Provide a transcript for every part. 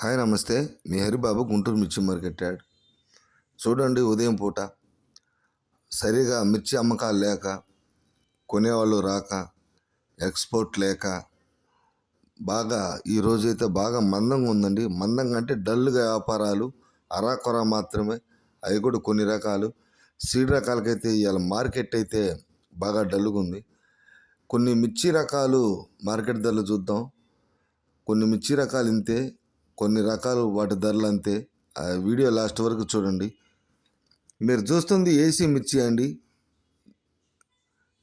Hi నమస్తే. మీ హరిబాబు గుంటూరు మిర్చి market add. చూడండి ఉదయం పూట. సరిగా మిర్చి అమ్మకాలు లేక కొనేవాళ్ళు రాక ఎక్స్పోర్ట్ లేక బాగా ఈరోజైతే బాగా మందంగా ఉందండి. మందంగా అంటే డల్గా వ్యాపారాలు అరాకొర మాత్రమే. అవి కూడా కొన్ని రకాలు. సీడ్ రకాలకైతే ఇవాళ మార్కెట్ అయితే బాగా డల్గా ఉంది. కొన్ని మిర్చి రకాలు మార్కెట్ ధరలు చూద్దాం. కొన్ని మిర్చి రకాలు ఇంతే. కొన్ని రకాలు వాటి ధరలు అంతే. ఆ వీడియో లాస్ట్ వరకు చూడండి. మీరు చూస్తుంది ఏసీ మిర్చి అండి.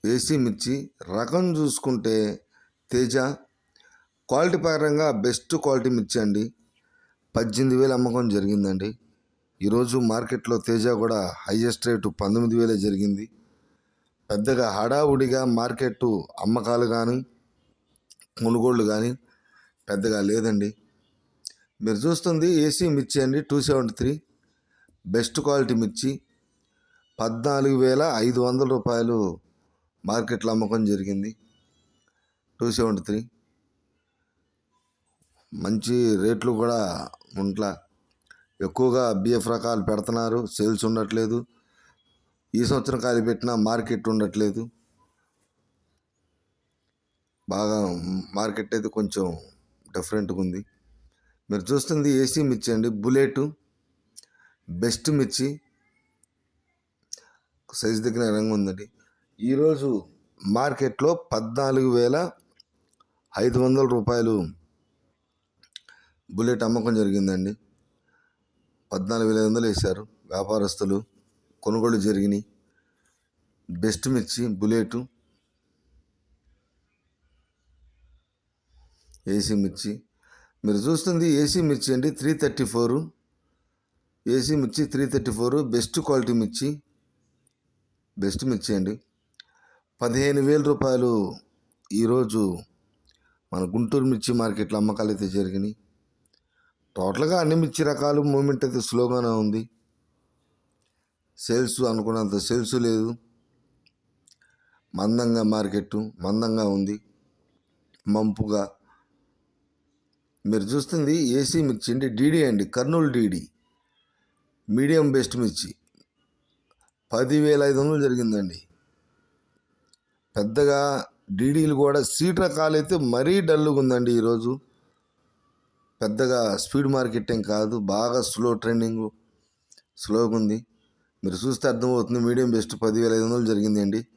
ఏసీ మిర్చి రకం చూసుకుంటే తేజ క్వాలిటీ పరంగా బెస్ట్ క్వాలిటీ మిర్చి అండి. పద్దెనిమిది వేలు అమ్మకం జరిగిందండి. ఈరోజు మార్కెట్లో తేజ కూడా హైయెస్ట్ రేటు పంతొమ్మిది వేలే జరిగింది. పెద్దగా హడావుడిగా మార్కెట్ అమ్మకాలు కానీ కొనుగోళ్ళు కానీ పెద్దగా లేదండి. మీరు చూస్తుంది ఏసీ మిర్చి అండి two seventy three best quality మిర్చి. పద్నాలుగు వేల ఐదు వందల రూపాయలు మార్కెట్లో అమ్మకం జరిగింది. టూ సెవెంటీ త్రీ మంచి రేట్లు కూడా ఉంట్లా. ఎక్కువగా బిఎఫ్ రకాలు పెడుతున్నారు సేల్స్ ఉండట్లేదు. ఈ సంవత్సరం కాలి పెట్టినా మార్కెట్ ఉండట్లేదు. బాగా మార్కెట్ అయితే కొంచెం డిఫరెంట్గా ఉంది. మీరు చూస్తుంది ఏసీ మిర్చి అండి. బుల్లెట్ బెస్ట్ మిర్చి. సైజ్ దగ్గర రంగు ఉందండి. ఈరోజు మార్కెట్లో పద్నాలుగు వేల ఐదు వందల రూపాయలు బుల్లెట్ అమ్మకం జరిగిందండి. పద్నాలుగు వేల ఐదు వందలు వేశారు. వ్యాపారస్తులు కొనుగోలు జరిగినాయి. బెస్ట్ మిర్చి బుల్లెట్ ఏసీ మిర్చి. మీరు చూస్తుంది ఏసీ మిర్చి అండి త్రీ థర్టీ ఫోర్ ఏసీ మిర్చి three thirty four best quality మిర్చి. బెస్ట్ మిర్చి అండి. పదిహేను వేల రూపాయలు ఈరోజు మన గుంటూరు మిర్చి మార్కెట్లో అమ్మకాలు అయితే జరిగినాయి. టోటల్గా అన్ని మిర్చి రకాలు మూమెంట్ అయితే స్లోగానే ఉంది. సేల్స్ అనుకున్నంత సేల్స్ లేదు. మందంగా మార్కెట్ మందంగా ఉంది. మంపుగా మీరు చూస్తుంది ఏసీ మిర్చి అండి డీడీ అండి కర్నూలు డీడీ మీడియం బెస్ట్ మిర్చి. పదివేల ఐదు వందలు జరిగిందండి. పెద్దగా డీడీలు కూడా సీట్ రకాలైతే మరీ డల్గా ఉందండి ఈరోజు. పెద్దగా స్పీడ్ మార్కెట్ ఏం కాదు బాగా స్లో ట్రెండింగ్ స్లోగా ఉంది. మీరు చూస్తే అర్థమవుతుంది మీడియం బెస్ట్ పదివేల ఐదు వందలు జరిగింది అండి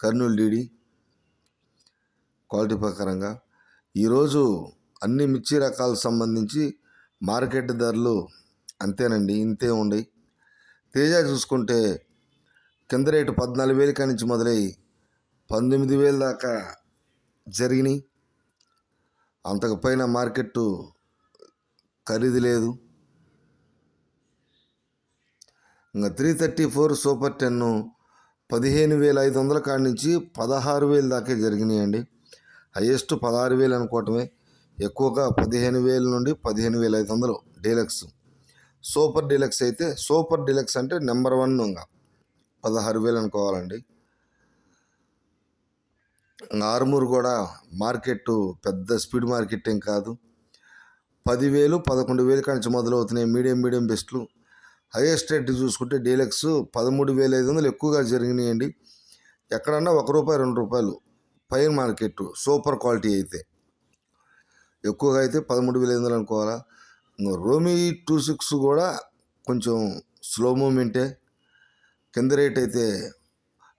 కర్నూలు డీడీ క్వాలిటీ ప్రకారంగా. ఈరోజు అన్ని మిర్చి రకాలకు సంబంధించి మార్కెట్ ధరలు అంతేనండి ఇంతే ఉండి. తేజ చూసుకుంటే కింద రేటు పద్నాలుగు వేల కాడి నుంచి మొదలై పంతొమ్మిది వేల దాకా జరిగినాయి. అంతకు పైన మార్కెట్ ఖరీదు లేదు. ఇంకా three thirty four super ten పదిహేను వేల ఐదు వందల కాడి నుంచి పదహారు వేలు దాకా జరిగినాయండి. హయ్యెస్ట్ పదహారు వేలు అనుకోవటమే. ఎక్కువగా పదిహేను వేల నుండి పదిహేను వేల ఐదు వందలు డీలక్స్. సూపర్ డీలక్స్ అయితే సూపర్ డీలక్స్ అంటే నెంబర్ వన్ ఇంకా పదహారు వేలు అనుకోవాలండి. ఆరుమూరు కూడా మార్కెట్ పెద్ద స్పీడ్ మార్కెట్ ఏం కాదు. పదివేలు పదకొండు వేలు కానీ మొదలవుతున్నాయి మీడియం మీడియం బెస్ట్లు. హైయెస్ట్ రేట్ చూసుకుంటే డీలక్స్ పదమూడు వేల ఐదు వందలు ఎక్కువగా జరిగినాయండి. ఎక్కడన్నా ఒక రూపాయి రెండు రూపాయలు. పైన మార్కెట్ సూపర్ క్వాలిటీ అయితే. ఎక్కువగా అయితే పదమూడు వేల ఐదు వందలు అనుకోవాలా? రోమీ టూ సిక్స్ కూడా కొంచెం స్లో మూమెంటే. కింద రేట్ అయితే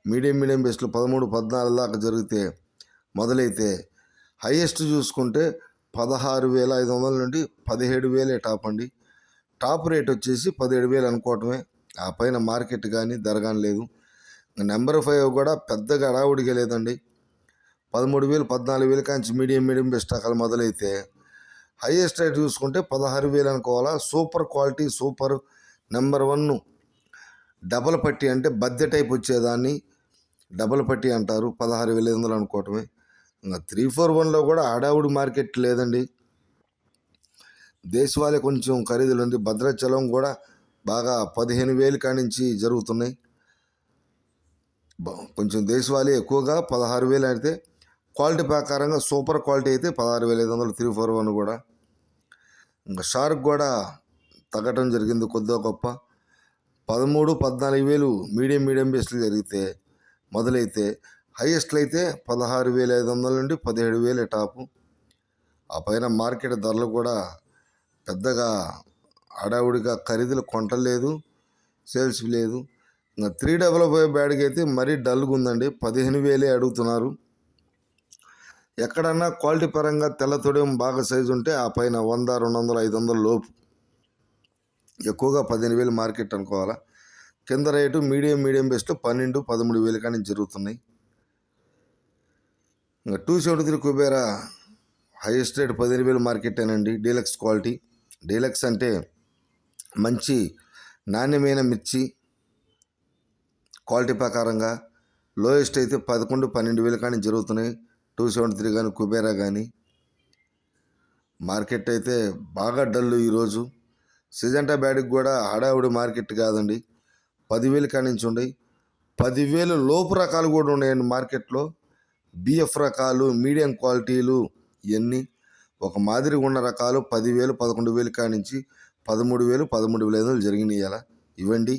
మీడియం మీడియం బేస్లో పదమూడు పద్నాలుగు దాకా జరిగితే మొదలైతే హైయెస్ట్ చూసుకుంటే పదహారు వేల ఐదు వందల నుండి పదిహేడు వేలే టాప్ అండి. టాప్ రేట్ వచ్చేసి పదిహేడు వేలు అనుకోవటమే. ఆ పైన మార్కెట్ కానీ ధర కానీ లేదు. నెంబర్ ఫైవ్ కూడా పెద్దగా అడావుడిగా లేదండి. పదమూడు వేలు పద్నాలుగు వేలు కాంచి మీడియం మీడియం బెస్ట్ రకాలు మొదలైతే హైయెస్ట్ రేట్ చూసుకుంటే పదహారు వేలు అనుకోవాలా. Super quality super number one double పట్టి అంటే బద్దె టైప్ వచ్చేదాన్ని. డబల్ పట్టి అంటారు పదహారు వేల ఐదు వందలు అనుకోవటమే. ఇంకా త్రీ ఫోర్ వన్లో కూడా ఆడావుడి మార్కెట్ లేదండి. దేశవాళీ కొంచెం ఖరీదులు ఉంది. భద్రాచలం కూడా బాగా పదిహేను వేలు కానించి జరుగుతున్నాయి. కొంచెం దేశవాళీ ఎక్కువగా పదహారు వేలు అయితే క్వాలిటీ ప్రకారంగా సూపర్ క్వాలిటీ అయితే పదహారు వేల ఐదు వందలు త్రీ ఫోర్ వన్ కూడా. ఇంకా షార్క్ కూడా తగ్గటం జరిగింది కొద్దిగా గొప్ప. పదమూడు పద్నాలుగు వేలు మీడియం మీడియం బేస్లు జరిగితే మొదలైతే హైయెస్ట్లు అయితే పదహారు వేల ఐదు వందల నుండి పదిహేడు వేలు టాపు. ఆ పైన మార్కెట్ ధరలు కూడా పెద్దగా హడావుడిగా ఖరీదులు కొంటలేదు సేల్స్ లేదు. ఇంకా త్రీ డబల్ ఫైవ్ బ్యాడ్కి అయితే మరీ డల్గా ఉందండి పదిహేను వేలే అడుగుతున్నారు. ఎక్కడన్నా క్వాలిటీ పరంగా తెల్ల తొడియం బాగా సైజు ఉంటే ఆ పైన వంద రెండు వందలు ఐదు వందల లోపు. ఎక్కువగా పదిహేను వేలు మార్కెట్ అనుకోవాలా? కింద రేటు మీడియం మీడియం బెస్ట్ పన్నెండు పదమూడు వేలు కానీ జరుగుతున్నాయి. ఇంకా two seventy three Kubera highest rate పదిహేను వేలు మార్కెట్ అండి డీలక్స్ క్వాలిటీ. డీలక్స్ అంటే మంచి నాణ్యమైన మిర్చి క్వాలిటీ ప్రకారంగా. లోయెస్ట్ అయితే పదకొండు పన్నెండు వేలు కానీ జరుగుతున్నాయి. టూ సెవెంటీ త్రీ కానీ కుబేరా కానీ మార్కెట్ అయితే బాగా డల్లు ఈరోజు. సిజంటా బ్యాడ్కి కూడా హడావుడి మార్కెట్ కాదండి. పదివేలు కానించి ఉండయి పదివేలు లోపు రకాలు కూడా ఉన్నాయండి మార్కెట్లో. బిఎఫ్ రకాలు మీడియం క్వాలిటీలు ఇవన్నీ ఒక మాదిరిగా ఉన్న రకాలు పదివేలు పదకొండు వేలు కానించి పదమూడు వేలు పదమూడు వేల ఐదు వందలు జరిగినాయి ఇలా ఇవ్వండి.